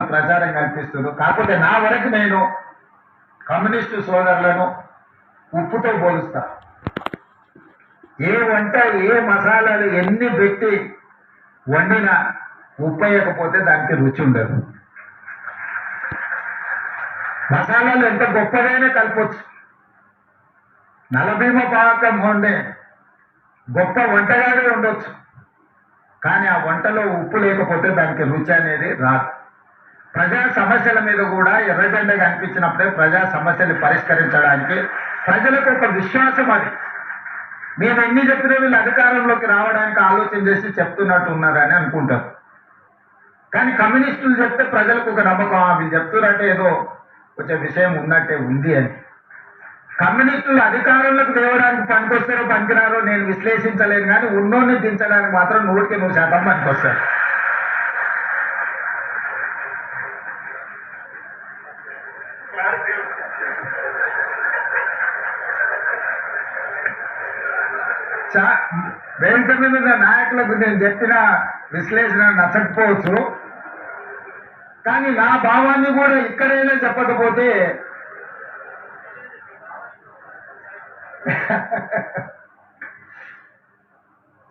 ప్రచారం కల్పిస్తున్నారు. కాకపోతే నా వరకు నేను కమ్యూనిస్టు సోదరులను ఉప్పుతో పోలుస్తా. ఏ వంట ఏ మసాలాలు ఎన్ని పెట్టి వండినా ఉప్పు వేయకపోతే దానికి రుచి ఉండదు. మసాలాలు ఎంత గొప్పదైనా కలపొచ్చు. నలభీమ పాకం వండే గొప్ప వంటగాడే ఉండొచ్చు. కానీ ఆ వంటలో ఉప్పు లేకపోతే దానికి రుచి అనేది రాదు. ప్రజా సమస్యల మీద కూడా ఎర్రజెండ కనిపించినప్పుడే ప్రజా సమస్యలు పరిష్కరించడానికి ప్రజలకు ఒక విశ్వాసం అది. మేము ఎన్ని చెప్పినా వీళ్ళు అధికారంలోకి రావడానికి ఆలోచన చేసి చెప్తున్నట్టు ఉన్నారని అనుకుంటారు. కానీ కమ్యూనిస్టులు చెప్తే ప్రజలకు ఒక నమ్మకం వీళ్ళు చెప్తున్నారంటే ఏదో కొంచెం విషయం ఉన్నట్టే ఉంది అని. కమ్యూనిస్టులు అధికారంలోకి తేవడానికి పనికొస్తారో పనికిరారో నేను విశ్లేషించలేను కానీ ఉన్నోన్ని దించడానికి మాత్రం నూటికి నూరు శాతం పనికొస్తారు. వేదిక మీద నాయకులకు నేను చెప్పిన విశ్లేషణ నచ్చకపోవచ్చు. కానీ నా భావాన్ని కూడా ఇక్కడైనా చెప్పకపోతే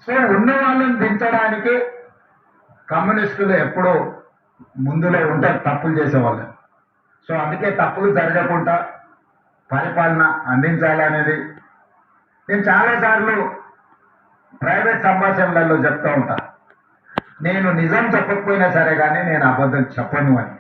సో ఉన్న వాళ్ళని దించడానికి కమ్యూనిస్టులు ఎప్పుడూ ముందులో ఉంటారు తప్పులు చేసేవాళ్ళు. సో అందుకే తప్పులు జరగకుండా పరిపాలన అందించాలనేది నేను చాలాసార్లు ప్రైవేట్ సంభాషణలలో చెప్తూ ఉంటా. నేను నిజం చెప్పకపోయినా సరే కానీ నేను అబద్ధం చెప్పను అని.